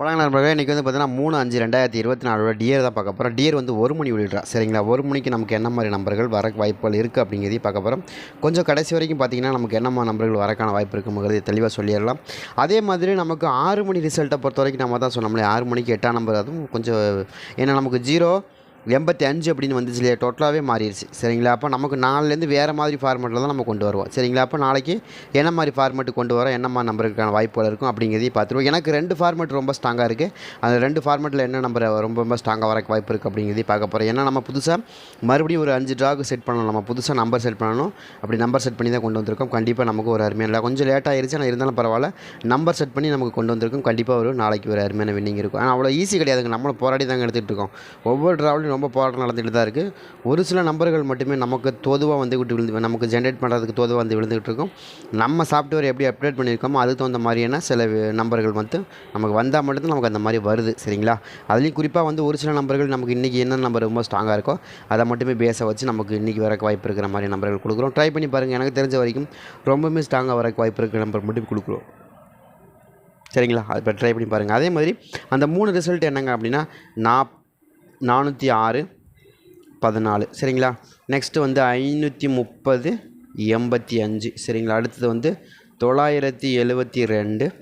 வணக்கம் நண்பர்களே இன்றைக்கி வந்து பார்த்தீங்கன்னா மூணு அஞ்சு ரெண்டாயிரத்தி இருபத்தி நாலோட டியர் தான் பார்க்க போகிறோம் டியர் வந்து ஒரு மணி விடுறா சரிங்களா? ஒரு மணிக்கு நமக்கு என்ன மாதிரி நம்பர்கள் வர வாய்ப்புகள் இருக்குது அப்படிங்கிறதையும் பார்க்க போகிறோம் கொஞ்சம் கடைசி வரைக்கும் பார்த்தீங்கன்னா நமக்கு என்ன மாதிரி நம்பர்கள் வரக்கான வாய்ப்பு இருக்குங்கிறது தெளிவாக சொல்லிடலாம். அதே மாதிரி நமக்கு ஆறு மணி ரிசல்ட்டை பொறுத்த வரைக்கும் நம்ம தான் சொன்னோம்ல ஆறு மணிக்கு எட்டாம் நம்பர் அதுவும் கொஞ்சம் ஏன்னா நமக்கு ஜீரோ எண்பத்தி அஞ்சு அப்படின்னு வந்துச்சு இல்லையா? டோட்டலாகவே மாறிடுச்சு. சரிங்களா? அப்போ நமக்கு நாலுலேருந்து வேறு மாதிரி ஃபார்மெட்டில் தான் நம்ம கொண்டு வருவோம். சரிங்களா? அப்போ நாளைக்கு என்ன மாதிரி ஃபார்மெட்டு கொண்டு வரோம்? என்ன மாதிரி நம்பருக்கான வாய்ப்புகள் இருக்கும்? அப்படிங்கிறதையும் பார்த்துருவோம். எனக்கு ரெண்டு ஃபார்மெட் ரொம்ப ஸ்ட்ராங்காக இருக்குது அந்த ரெண்டு ஃபார்மெட்டில் என்ன நம்பர் ரொம்ப ரொம்ப ஸ்ட்ராங்காக வரக்கு வாய்ப்பு இருக்குது அப்படிங்கிறதையும் பார்க்க போகிறோம் ஏன்னா நம்ம புதுசாக மறுபடியும் ஒரு அஞ்சு ட்ராக் செட் பண்ணணும். நம்ம புதுசாக நம்பர் செட் பண்ணணும். அப்படி நம்பர் செட் பண்ணி தான் கொண்டு வந்திருக்கோம். கண்டிப்பாக நமக்கு ஒரு அருமையான இல்லை கொஞ்சம் லேட் ஆயிருச்சு. ஆனால் இருந்தாலும் பரவாயில்ல. நம்பர் செட் பண்ணி நமக்கு கொண்டு வந்திருக்கோம். கண்டிப்பாக ஒரு நாளைக்கு ஒரு அருமையான வின்னிங் இருக்கும். ஆனால் அவ்வளோ ஈஸி கிடையாதுங்க. நம்மளும் போராடி தாங்க எடுத்துகிட்டு இருக்கோம். ஒவ்வொரு ட்ராவலும் ட்ராவலையும் ரொம்ப போராட்டம் நடந்துகிட்டு தான் இருக்குது ஒரு சில நம்பர்கள் மட்டுமே நமக்கு தோதுவாக வந்துக்கிட்டு விழுந்து நமக்கு ஜென்ரேட் பண்ணுறதுக்கு தோதுவாக வந்து விழுந்துகிட்டு இருக்கும். நம்ம சாஃப்ட்வேர் எப்படி அப்டேட் பண்ணியிருக்கோமோ அதுக்கு தகுந்த மாதிரியான சில நம்பர்கள் வந்து நமக்கு வந்தால் மட்டும்தான் நமக்கு அந்த மாதிரி வருது சரிங்களா? அதுலேயும் குறிப்பாக வந்து ஒரு சில நம்பர்கள் நமக்கு இன்றைக்கி என்ன நம்பர் ரொம்ப ஸ்ட்ராங்காக இருக்கோ அதை மட்டுமே பேஸை வச்சு நமக்கு இன்றைக்கி வரக்கு வாய்ப்பு இருக்கிற மாதிரி நம்பர்கள் கொடுக்குறோம். ட்ரை பண்ணி பாருங்கள் எனக்கு தெரிஞ்ச வரைக்கும் ரொம்பவுமே ஸ்ட்ராங்காக வரக்கு வாய்ப்பு இருக்கிற நம்பர் மட்டும் கொடுக்குறோம். சரிங்களா? அது இப்போ ட்ரை பண்ணி பாருங்கள் அதே மாதிரி அந்த மூணு ரிசல்ட் என்னங்க அப்படின்னா நான் நானூற்றி ஆறு பதினாலு. சரிங்களா? நெக்ஸ்ட்டு வந்து ஐநூற்றி முப்பது எண்பத்தி அஞ்சு. சரிங்களா? அடுத்தது வந்து தொள்ளாயிரத்தி எழுபத்தி ரெண்டு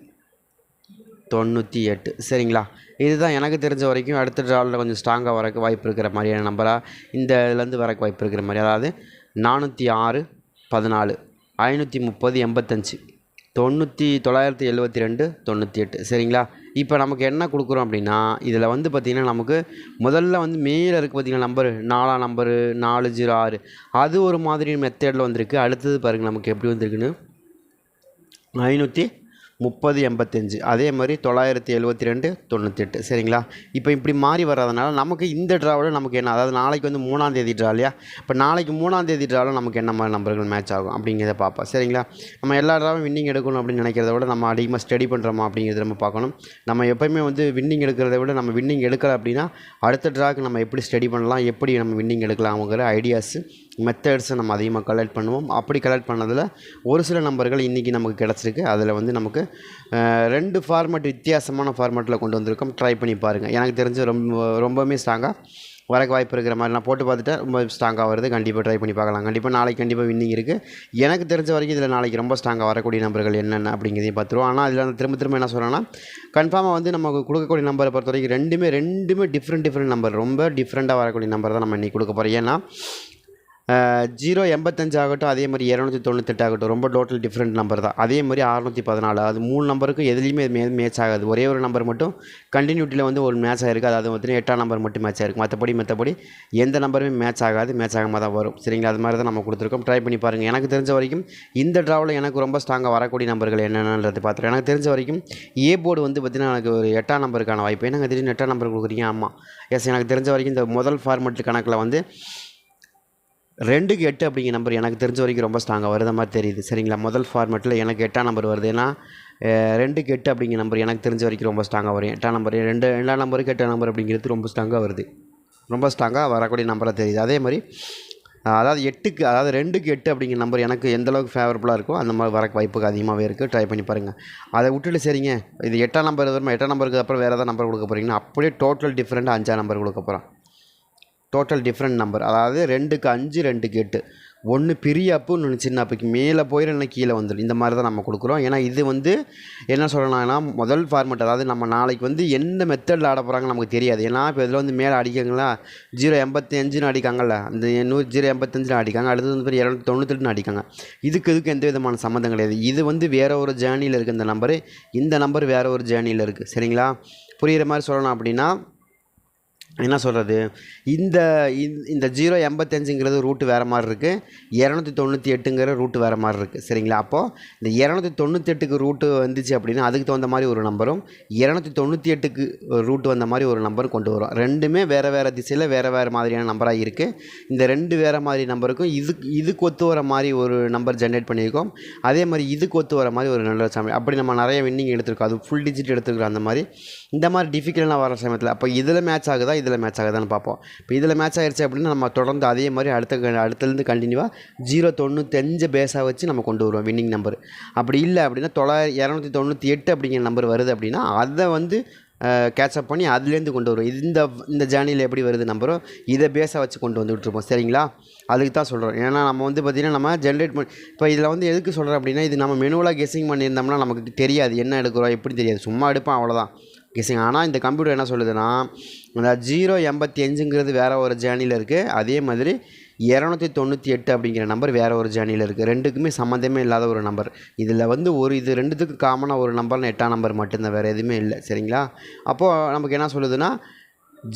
தொண்ணூற்றி எட்டு. சரிங்களா? இதுதான் எனக்கு தெரிஞ்ச வரைக்கும் அடுத்த ட்ராவில் கொஞ்சம் ஸ்ட்ராங்காக வரக்கு வாய்ப்பு இருக்கிற மாதிரியான நம்பராக இந்த இதுலேருந்து வரக்கு வாய்ப்பு இருக்கிற மாதிரி. அதாவது நானூற்றி ஆறு பதினாலு ஐநூற்றி முப்பது எண்பத்தஞ்சு தொண்ணூற்றி தொள்ளாயிரத்தி எழுபத்தி ரெண்டு தொண்ணூற்றி எட்டு. சரிங்களா? இப்போ நமக்கு என்ன கொடுக்குறோம் அப்படின்னா இதில் வந்து பார்த்திங்கன்னா நமக்கு முதல்ல வந்து மேலே இருக்குது பார்த்திங்கன்னா நம்பரு. நாலாம் நம்பரு நாலு ஜீரோ ஆறு. அது ஒரு மாதிரி மெத்தேடில் வந்திருக்கு. அடுத்தது பாருங்கள் நமக்கு எப்படி வந்திருக்குன்னு. ஐநூற்றி முப்பது எண்பத்தஞ்சு. அதே மாதிரி தொள்ளாயிரத்தி எழுபத்தி ரெண்டு தொண்ணூற்றி எட்டு சரிங்களா? இப்போ இப்படி மாறி வர்றதுனால நமக்கு இந்த ட்ராவில் நமக்கு என்ன? அதாவது நாளைக்கு வந்து மூணாம் தேதி ட்ரா இல்லையா? இப்போ நாளைக்கு மூணாம் தேதி ட்ராவில் நமக்கு என்ன மாதிரி நம்பர்கள் மேட்ச் ஆகும் அப்படிங்கிறத பார்ப்போம். சரிங்களா? நம்ம எல்லா ட்ராவும் வின்னிங் எடுக்கணும் அப்படின்னு நினைக்கிறத விட நம்ம அதிகமாக ஸ்டடி பண்ணுறோமா அப்படிங்கிறத நம்ம பார்க்கணும். நம்ம எப்போயுமே வந்து வின்னிங் எடுக்கிறத விட நம்ம வின்னிங் எடுக்கலை அப்படின்னா அடுத்த ட்ராக்கு நம்ம எப்படி ஸ்டடி பண்ணலாம்? எப்படி நம்ம வின்னிங் எடுக்கலாம்ங்கிற ஐடியாஸு மெத்தட்ஸை நம்ம அதிகமாக கலெக்ட் பண்ணுவோம். அப்படி கலெக்ட் பண்ணதில் ஒரு சில நம்பர்கள் இன்றைக்கி நமக்கு கிடச்சிருக்கு. அதில் வந்து நமக்கு ரெண்டு ஃபார்மேட் வித்தியாசமான ஃபார்மேட்டில் கொண்டு வந்திருக்கோம். ட்ரை பண்ணி பாருங்கள் எனக்கு தெரிஞ்சு ரொம்ப ரொம்பவுமே ஸ்ட்ராங்காக வரக்கு வாய்ப்பு இருக்கிற மாதிரி நான் போட்டு பார்த்துட்டேன் ரொம்ப ஸ்ட்ராங்காக வருது. கண்டிப்பாக ட்ரை பண்ணி பார்க்கலாம். கண்டிப்பாக நாளைக்கு கண்டிப்பாக வின்னிங் இருக்குது எனக்கு தெரிஞ்ச வரைக்கும் இதில் நாளைக்கு ரொம்ப ஸ்ட்ராங்காக வரக்கூடிய நம்பர்கள் என்னென்ன அப்படிங்கிறதையும் பார்த்துருவோம். ஆனால் அதில் நான் திரும்ப திரும்ப என்ன சொல்கிறேன்னா கன்ஃபார்மாக வந்து நமக்கு கொடுக்கக்கூடிய நம்பரை பொறுத்த வரைக்கும் ரெண்டுமே ரெண்டுமே டிஃப்ரெண்ட் டிஃப்ரெண்ட் நம்பர் ரொம்ப டிஃப்ரெண்ட்டாக வரக்கூடிய நம்பர் தான் நம்ம இன்றைக்கி கொடுக்க போகிறோம் ஏன்னா ஜீரோ எண்பத்தஞ்சு ஆகட்டும் அதே மாதிரி இரநூத்தி தொண்ணூத்தெட்டு ஆகட்டும் ரொம்ப டோட்டல் டிஃப்ரெண்ட் நம்பர் தான். அதே மாதிரி அறநூற்றி பதினாலு அது மூணு நம்பருக்கும் எதுலேயுமே மே மேட்ச் ஆகாது. ஒரே ஒரு நம்பர் மட்டும் கண்டினியூட்டியில் வந்து ஒரு மேட்ச் ஆகிருக்கு அது வந்து எட்டாம் நம்பர் மட்டும் மேட்ச் ஆகிருக்கு மற்றபடி மற்றபடி எந்த நம்பருமே மேட்ச் ஆகாது மேட்ச் ஆகாமல் தான் வரும். சரிங்களா? அது மாதிரி தான் நம்ம கொடுத்துருக்கோம். ட்ரை பண்ணி பாருங்கள் எனக்கு தெரிஞ்ச வரைக்கும் இந்த ட்ராவில் எனக்கு ரொம்ப ஸ்ட்ராங்காக வரக்கூடிய நம்பர்கள் என்னென்னது பார்த்துருக்கேன் எனக்கு தெரிஞ்ச வரைக்கும் ஏ போர்டு வந்து பார்த்திங்கன்னா எனக்கு ஒரு எட்டாம் நம்பருக்கான வாய்ப்பு. என்னங்க திடீர்னு எட்டாம் நம்பர் கொடுக்குறீங்க? ஆமாம் எஸ் எனக்கு தெரிஞ்ச வரைக்கும் இந்த முதல் ஃபார்மெட் கணக்கில் வந்து ரெண்டுக்கு எட்டு அப்படிங்கிற நம்பர் எனக்கு தெரிஞ்ச வரைக்கும் ரொம்ப ஸ்ட்ராங்காக வருத மாதிரி தெரியுது. சரிங்களா? முதல் ஃபார்மெட்டில் எனக்கு எட்டாம் நம்பர் வருது. ஏன்னா ரெண்டுக்கு எட்டு அப்படிங்கிற நம்பர் எனக்கு தெரிஞ்ச வரைக்கும் ரொம்ப ஸ்ட்ராங்காக வரும். எட்டாம் நம்பர் ரெண்டு ரெண்டாம் நம்பருக்கு எட்டாம் நம்பர் அப்படிங்கிறது ரொம்ப ஸ்ட்ராங்காக வருது. ரொம்ப ஸ்ட்ராங்காக வரக்கூடிய நம்பராக தெரியுது. அதே மாதிரி அதாவது எட்டுக்கு அதாவது ரெண்டுக்கு எட்டு அப்படிங்கிற நம்பர் எனக்கு எந்த அளவுக்கு ஃபேவரபுளாக இருக்கோ அந்த மாதிரி வரக்கு வாய்ப்புக்கு அதிகமாகவே இருக்குது ட்ரை பண்ணி பாருங்கள் அதை விட்டுட்டு சரிங்க. இது எட்டாம் நம்பர் வருமா எட்டாம் நம்பருக்கு அப்புறம் வேறு ஏதாவது நம்பர் கொடுக்க போகிறீங்கன்னா அப்படியே டோட்டல் டிஃப்ரெண்ட்டாக அஞ்சாம் நம்பர் கொடுக்க போகிறோம் டோட்டல் டிஃப்ரெண்ட் நம்பர் அதாவது ரெண்டுக்கு அஞ்சு ரெண்டுக்கு எட்டு. ஒன்று பெரிய அப்பு இன்னொன்று சின்ன அப்புக்கு மேலே போயிடும் இல்லை கீழே வந்துடும் இந்த மாதிரி தான் நம்ம கொடுக்குறோம். ஏன்னா இது வந்து என்ன சொல்லலாம்னா முதல் ஃபார்மெட் அதாவது நம்ம நாளைக்கு வந்து எந்த மெத்தடில் ஆட போகிறாங்க நமக்கு தெரியாது. ஏன்னா இப்போ இதில் வந்து மேலே அடிக்காங்களா ஜீரோ எண்பத்தி அஞ்சுன்னு அடிக்காங்கல்ல. அந்த நூறு ஜீரோ எண்பத்தஞ்சுன்னு அடிக்காங்க. அடுத்தது வந்து இரநூத்தி தொண்ணூத்தெட்டுன்னு அடிக்காங்க. இதுக்கு இதுக்கு எந்த விதமான சம்மந்தம் கிடையாது. இது வந்து வேறு ஒரு ஜேர்னியில் இருக்குது இந்த நம்பரு இந்த நம்பர் வேறு ஒரு ஜேர்னியில் இருக்குது சரிங்களா? புரிகிற மாதிரி சொல்லணும் அப்படின்னா என்ன சொல்கிறது இந்த இந்த- இந்த ஜீரோ எண்பத்தஞ்சுங்கிறது ரூட்டு வேறு மாதிரி இருக்குது இரநூத்தி தொண்ணூற்றி எட்டுங்கிற ரூட்டு வேறு மாதிரி இருக்குது சரிங்களா? அப்போது இந்த இரநூத்தி தொண்ணூற்றி எட்டுக்கு ரூட்டு வந்துச்சு அப்படின்னா அதுக்கு தகுந்த மாதிரி ஒரு நம்பரும் இரநூத்தி தொண்ணூற்றி எட்டுக்கு ரூட்டு வந்த மாதிரி ஒரு நம்பரும் கொண்டு வரும். ரெண்டுமே வேறு வேறு திசையில் வேறு வேறு மாதிரியான நம்பராக இருக்குது இந்த ரெண்டு வேறு மாதிரி நம்பருக்கும் இதுக்கு இதுக்கு ஒத்து வர மாதிரி ஒரு நம்பர் ஜென்ரேட் பண்ணியிருக்கோம். அதே மாதிரி இதுக்கு ஒத்து வர மாதிரி ஒரு நல்ல சமயம் அப்படி நம்ம நிறைய வின்னிங் எடுத்திருக்கோம். அது ஃபுல் டிஜிட் எடுத்துருக்கோம் அந்த மாதிரி. இந்த மாதிரி டிஃபிகல்ட்டாக வர சமயத்தில் அப்போ இதில் மேட்ச் ஆகுதா? இதில் மேட்ச் ஆகுதான்னு பார்ப்போம். இப்போ இதில் மேட்ச் ஆகிடுச்சு அப்படின்னா நம்ம தொடர்ந்து அதே மாதிரி அடுத்த க- அடுத்ததுலேருந்து கண்டினியூவாக ஜீரோ தொண்ணூத்தஞ்சு பேஸாக வச்சு நம்ம கொண்டு வருவோம் வின்னிங் நம்பர் அப்படி இல்லை அப்படின்னா தொள்ளாயிரம் இரநூத்தி தொண்ணூற்றி எட்டு அப்படிங்கிற நம்பர் வருது அப்படின்னா அதை வந்து கேட்சப் பண்ணி அதுலேருந்து கொண்டு வரும் இந்த இந்த ஜேர்னியில் எப்படி வருது நம்பரோ இதை பேஸாக வச்சு கொண்டு வந்துகிட்ருப்போம் சரிங்களா? அதுக்கு தான் சொல்கிறோம் ஏன்னா நம்ம வந்து பார்த்திங்கன்னா நம்ம ஜென்ரேட் பண்ணி இப்போ இதில் வந்து எதுக்கு சொல்கிறோம் அப்படின்னா இது நம்ம மெனுவலாக கெஸ்ஸிங் பண்ணியிருந்தோம்னா நமக்கு தெரியாது. என்ன எடுக்கிறோம்? எப்படி தெரியாது. சும்மா எடுப்போம் அவ்வளோதான் கெஸ்ஸிங் ஆனால் இந்த கம்ப்யூட்டர் என்ன சொல்லுதுன்னா அந்த ஜீரோ எண்பத்தி அஞ்சுங்கிறது வேறு ஒரு ஜேர்னியில் இருக்குது அதே மாதிரி இரநூத்தி தொண்ணூற்றி எட்டு அப்படிங்கிற நம்பர் வேறு ஒரு ஜேர்னியில் இருக்குது ரெண்டுக்குமே சம்மந்தமே இல்லாத ஒரு நம்பர் இதில் வந்து ஒரு இது ரெண்டுத்துக்கு காமனாக ஒரு நம்பர்னு எட்டாம் நம்பர் மட்டும்தான். வேறு எதுவுமே இல்லை. சரிங்களா? அப்போது நமக்கு என்ன சொல்லுதுன்னா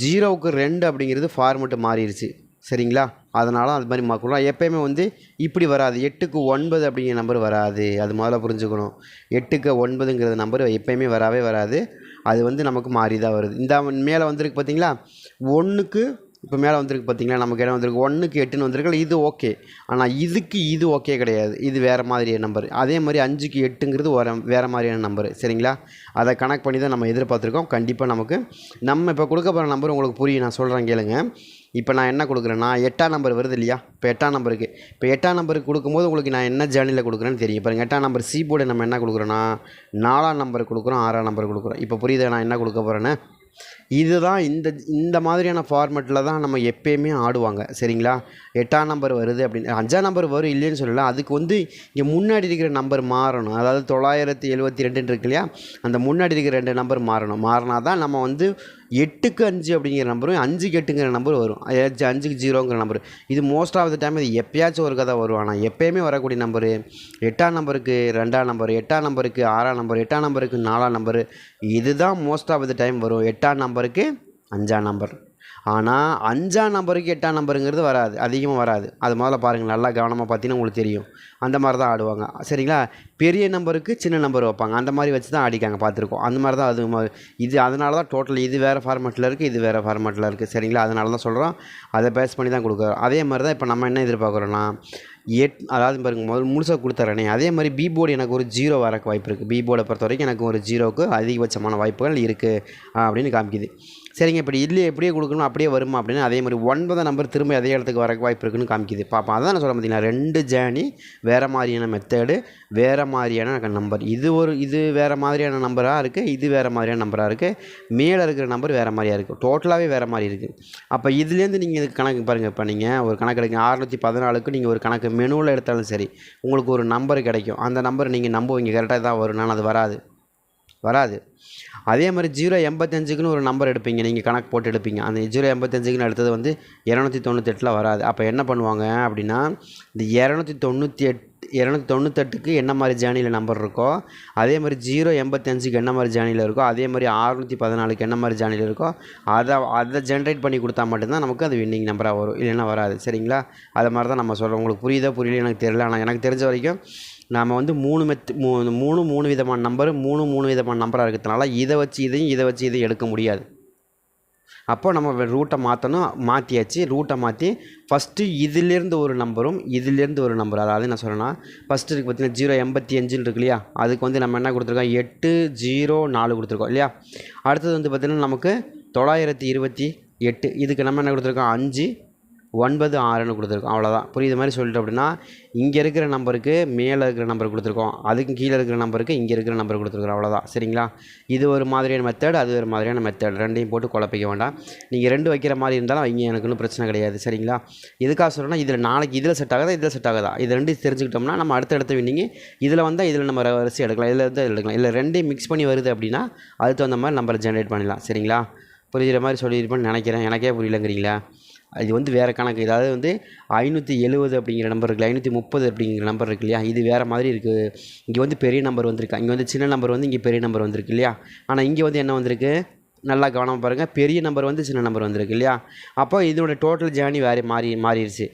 ஜீரோவுக்கு ரெண்டு அப்படிங்கிறது ஃபார்மெட்டு மாறிடுச்சு. சரிங்களா? அதனால் அது மாதிரி மாற்றலாம் எப்போயுமே வந்து இப்படி வராது. எட்டுக்கு ஒன்பது அப்படிங்கிற நம்பர் வராது. அது முதல்ல புரிஞ்சுக்கணும். எட்டுக்கு ஒன்பதுங்கிறது நம்பர் எப்போயுமே வரவே வராது. அது வந்து நமக்கு மாறி தான் வருது. இந்த மேலே வந்திருக்கு பார்த்தீங்களா ஒன்றுக்கு இப்போ மேலே வந்திருக்கு பார்த்தீங்களா நமக்கு என்ன வந்திருக்கு? ஒன்றுக்கு எட்டுன்னு வந்திருக்கு இது ஓகே ஆனால் இதுக்கு இது ஓகே கிடையாது. இது வேறு மாதிரியான நம்பர் அதே மாதிரி அஞ்சுக்கு எட்டுங்கிறது ஒரு வேறு மாதிரியான நம்பர் சரிங்களா? அதை கனெக்ட் பண்ணி தான் நம்ம எதிர்பார்த்துருக்கோம். கண்டிப்பாக நமக்கு நம்ம இப்போ கொடுக்க போகிற நம்பர் உங்களுக்கு புரியும். நான் சொல்கிறேன் கேளுங்க. இப்போ நான் என்ன கொடுக்குறேன்னா எட்டாம் நம்பர் வருது இல்லையா? இப்போ எட்டாம் நம்பருக்கு இப்போ எட்டாம் நம்பருக்கு கொடுக்கும்போது உங்களுக்கு நான் என்ன ஜேர்னியில் கொடுக்குறேன்னு தெரியும். பாருங்கள் எட்டாம் நம்பர் சி போர்டு நம்ம என்ன கொடுக்குறோன்னா நாலாம் நம்பர் கொடுக்குறோம் ஆறாம் நம்பர் கொடுக்குறோம். இப்போ புரியுது நான் என்ன கொடுக்க போகிறேன்னு இதுதான் இந்த இந்த மாதிரியான ஃபார்மெட்டில் தான் நம்ம எப்பயுமே ஆடுவாங்க. சரிங்களா? எட்டாம் நம்பர் வருது அப்படின்னு அஞ்சாம் நம்பர் வரும் இல்லைன்னு சொல்லலாம் அதுக்கு வந்து இங்கே முன்னாடி இருக்கிற நம்பர் மாறணும். அதாவது தொள்ளாயிரத்தி எழுபத்தி ரெண்டுன்னு இருக்கு இல்லையா? அந்த முன்னாடி இருக்கிற ரெண்டு நம்பர் மாறணும். மாறினா தான் நம்ம வந்து எட்டுக்கு அஞ்சு அப்படிங்கிற நம்பரும் அஞ்சுக்கு எட்டுங்கிற நம்பர் வரும். அஞ்சுக்கு ஜீரோங்கிற நம்பர் இது மோஸ்ட் ஆஃப் த டைம் இது எப்பயாச்சும் ஒரு கதை வரும். ஆனால் எப்போயுமே வரக்கூடிய நம்பரு எட்டாம் நம்பருக்கு ரெண்டாம் நம்பர் எட்டாம் நம்பருக்கு ஆறாம் நம்பர் எட்டாம் நம்பருக்கு நாலாம் நம்பர் இதுதான் மோஸ்ட் ஆஃப் த டைம் வரும். எட்டாம் நம்பர் நம்பருக்கு அஞ்சாம் நம்பர். ஆனால் அஞ்சாம் நம்பருக்கு எட்டாம் நம்பருங்கிறது வராது அதிகமாக வராது. அது முதல்ல பாருங்கள் நல்லா கவனமாக பார்த்தீங்கன்னா உங்களுக்கு தெரியும். அந்த மாதிரி தான் ஆடுவாங்க. சரிங்களா? பெரிய நம்பருக்கு சின்ன நம்பர் வைப்பாங்க. அந்த மாதிரி வச்சு தான் ஆடிக்காங்க பார்த்துருக்கோம். அந்த மாதிரி தான் அது இது அதனால தான் டோட்டல் இது வேறு ஃபார்மேட்டில் இருக்குது இது வேறு ஃபார்மேட்டில் இருக்குது சரிங்களா? அதனால தான் சொல்கிறோம் அதை பேஸ் பண்ணி தான் கொடுக்குறோம். அதே மாதிரி தான் இப்போ நம்ம என்ன எதிர்பார்க்குறோன்னா எட் அதாவது பாருங்க முதல் முழுசாக கொடுத்துட்றேனே அதே மாதிரி பி போர்டு எனக்கு ஒரு ஜீரோ வரக்கு வாய்ப்பு இருக்குது பி போர்டை பொறுத்த வரைக்கும் எனக்கு ஒரு ஜீரோவுக்கு அதிகபட்சமான வாய்ப்புகள் இருக்குது அப்படின்னு காமிக்குது. சரிங்க இப்படி இல்லையே எப்படியே கொடுக்கணும் அப்படியே வருமா அப்படின்னு அதே மாதிரி ஒன்பதாம் நம்பர் திரும்ப அதே இடத்துக்கு வரக்கு வாய்ப்பு இருக்குன்னு காமிக்குது. பார்ப்போம் அதான் நான் சொல்ல பார்த்தீங்கன்னா ரெண்டு ஜேர்னி வேறு மாதிரியான மெத்தேடு வேறு மாதிரியான நம்பர் இது ஒரு இது வேறு மாதிரியான நம்பராக இருக்குது இது வேறு மாதிரியான நம்பராக இருக்குது மேலே இருக்கிற நம்பர் வேறு மாதிரியாக இருக்குது டோட்டலாகவே வேறு மாதிரி இருக்குது அப்போ இதுலேருந்து நீங்கள் இதுக்கு கணக்கு பாருங்கள் இப்போ நீங்கள் ஒரு கணக்கு எடுங்க அறுநூற்றி பதினாலுக்கு நீங்கள் ஒரு கணக்கு மெனுவில் எடுத்தாலும் சரி உங்களுக்கு ஒரு நம்பர் கிடைக்கும். அந்த நம்பர் நீங்கள் நம்புவீங்க கரெக்டாக தான் வரும். நான் அது வராது. வராது. அதே மாதிரி ஜீரோ எண்பத்தஞ்சுக்குன்னு ஒரு நம்பர் எடுப்பீங்க. நீங்கள் கணக்கு போட்டு எடுப்பீங்க. அந்த ஜீரோ எண்பத்தஞ்சுக்குன்னு எடுத்தது வந்து இரநூத்தி தொண்ணூத்தெட்டில் வராது. அப்போ என்ன பண்ணுவாங்க அப்படின்னா இந்த இரநூத்தி தொண்ணூற்றி எட் இரநூத்தி தொண்ணூத்தெட்டுக்கு என்ன மாதிரி ஜேர்னியில் நம்பர் இருக்கோ அதே மாதிரி ஜீரோ எண்பத்தஞ்சுக்கு என்ன மாதிரி ஜேர்னியில் இருக்கோ அதே மாதிரி அறுநூற்றி பதினாலுக்கு என்ன மாதிரி ஜேர்னியில் இருக்கோ அதை அதை ஜென்ரேட் பண்ணி கொடுத்தா மட்டும்தான் நமக்கு அது வின்னிங் நம்பராக வரும். இல்லைன்னா வராது. சரிங்களா? அது மாதிரி தான் நம்ம சொல்கிறோம் உங்களுக்கு புரியுதோ புரியல எனக்கு தெரியல. ஆனால் எனக்கு தெரிஞ்ச வரைக்கும் நாம் வந்து மூணு மெத் மூணு மூணு மூணு விதமான நம்பர் மூணு மூணு விதமான நம்பராக இருக்கிறதுனால இதை வச்சு இதையும் இதை வச்சு இதையும் எடுக்க முடியாது. அப்போ நம்ம ரூட்டை மாற்றணும் மாற்றியாச்சு ரூட்டை மாற்றி ஃபஸ்ட்டு இதிலேருந்து ஒரு நம்பரும் இதிலேருந்து ஒரு நம்பர் அதாவது என்ன சொல்லணும்னா ஃபஸ்ட்டு இருக்குது பார்த்தீங்கன்னா ஜீரோ எண்பத்தி அஞ்சுன்னு இருக்கு இல்லையா? அதுக்கு வந்து நம்ம என்ன கொடுத்துருக்கோம்? எட்டு ஜீரோ நாலு கொடுத்துருக்கோம் இல்லையா? அடுத்தது வந்து பார்த்திங்கன்னா நமக்கு தொள்ளாயிரத்தி இருபத்தி எட்டு. இதுக்கு நம்ம என்ன கொடுத்துருக்கோம்? அஞ்சு. ஒன்பது ஆறுன்னு கொடுத்துருக்கோம். அவ்வளோதான் புரியுது மாதிரி சொல்லிட்டு அப்படின்னா இங்கே இருக்கிற நம்பருக்கு மேலே இருக்கிற நம்பர் கொடுத்துருக்கோம். அதுக்கு கீழே இருக்கிற நம்பருக்கு இங்கே இருக்கிற நம்பர் கொடுத்துருக்கோம். அவ்வளோதான் சரிங்களா? இது ஒரு மாதிரியான மெத்தட் அது ஒரு மாதிரியான மெத்தட் ரெண்டையும் போட்டு குழப்பிக்க வேண்டாம். நீங்கள் ரெண்டு வைக்கிற மாதிரி இருந்தாலும் இங்கே எனக்கு ஒன்றும் பிரச்சனை கிடையாது. சரிங்களா? எதுக்காக சொல்கிறேன்னா இதில் நாளைக்கு இதில் செட் ஆகாதா இதில் செட் ஆகாதா? இது ரெண்டையும் தெரிஞ்சுக்கிட்டோம்னா நம்ம அடுத்த இடத்த வின்னிங்க இதில் வந்தால் இதில் நம்ம வரிசை எடுக்கலாம். இதில் இருந்து எடுக்கலாம். இல்லை ரெண்டையும் மிக்ஸ் பண்ணி வருது அப்படின்னா அதுக்கு தகுந்த மாதிரி நம்பரை ஜென்ரேட் பண்ணிடலாம். சரிங்களா? புரிகிற மாதிரி சொல்லியிருப்பேன்னு நினைக்கிறேன். எனக்கே புரியலங்கிறீங்களா? இது வந்து வேறு கணக்கு. இதாவது வந்து ஐநூற்றி எழுபது அப்படிங்கிற நம்பர் இருக்குல்ல ஐநூற்றி முப்பது அப்படிங்கிற நம்பர் இருக்கு இல்லையா? இது வேறு மாதிரி இருக்குது இங்கே வந்து பெரிய நம்பர் வந்திருக்கு? இங்கே வந்து சின்ன நம்பர் வந்து இங்கே பெரிய நம்பர் வந்திருக்கு இல்லையா? ஆனால் இங்கே வந்து என்ன வந்திருக்கு? நல்லா கவனமாக பாருங்கள் பெரிய நம்பர் வந்து சின்ன நம்பர் வந்திருக்கு இல்லையா? அப்போ இதோட டோட்டல் ஜேர்னி வேறு மாறி மாறிடுச்சு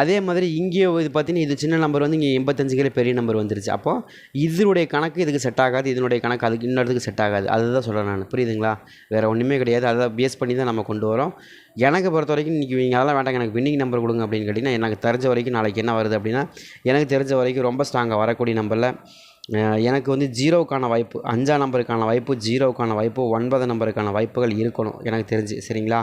அதே மாதிரி இங்கே இது பார்த்தீங்கன்னா இது சின்ன நம்பர் வந்து இங்கே எண்பத்தஞ்சு கிலோ பெரிய நம்பர் வந்துருச்சு. அப்போது இதனுடைய கணக்கு இதுக்கு செட் ஆகாது இதனுடைய கணக்கு அதுக்கு இன்னொருத்துக்கு செட் ஆகாது. அதுதான் சொல்கிறேன் நான். புரியுதுங்களா? வேறு ஒன்றுமே கிடையாது. அதை பேஸ் பண்ணி தான் நம்ம கொண்டு வரோம். எனக்கு பொறுத்த வரைக்கும் இன்றைக்கி நீங்கள் அதெல்லாம் வேண்டாம். எனக்கு வின்னிங் நம்பர் கொடுங்க அப்படின்னு கேட்டிங்கன்னா எனக்கு தெரிஞ்ச வரைக்கும் நாளைக்கு என்ன வருது அப்படின்னா எனக்கு தெரிஞ்ச வரைக்கும் ரொம்ப ஸ்ட்ராங்காக வரக்கூடிய நம்பரில் எனக்கு வந்து ஜீரோவுக்கான வாய்ப்பு அஞ்சாம் நம்பருக்கான வாய்ப்பு ஜீரோவுக்கான வாய்ப்பு ஒன்பது நம்பருக்கான வாய்ப்புகள் இருக்கணும் எனக்கு தெரிஞ்சு சரிங்களா?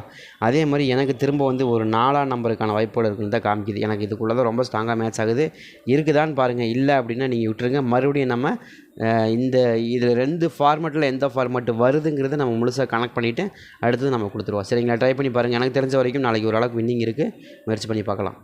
அதே மாதிரி எனக்கு திரும்ப வந்து ஒரு நாலாம் நம்பருக்கான வாய்ப்புகள் இருக்குன்னு தான் காமிக்குது. எனக்கு இதுக்குள்ளே தான் ரொம்ப ஸ்ட்ராங்காக மேட்ச் ஆகுது. இருக்குதான்னு பாருங்கள் இல்லை அப்படின்னா நீங்கள் விட்டுருங்க. மறுபடியும் நம்ம இந்த இதில் ரெண்டு ஃபார்மெட்டில் எந்த ஃபார்மெட் வருதுங்கிறத நம்ம முழுசாக கனெக்ட் பண்ணிவிட்டு அடுத்தது நம்ம கொடுத்துருவோம். சரிங்களா? ட்ரை பண்ணி பாருங்கள் எனக்கு தெரிஞ்ச வரைக்கும் நாளைக்கு ஓரளவுக்கு வின்னிங் இருக்குது முயற்சி பண்ணி பார்க்கலாம்.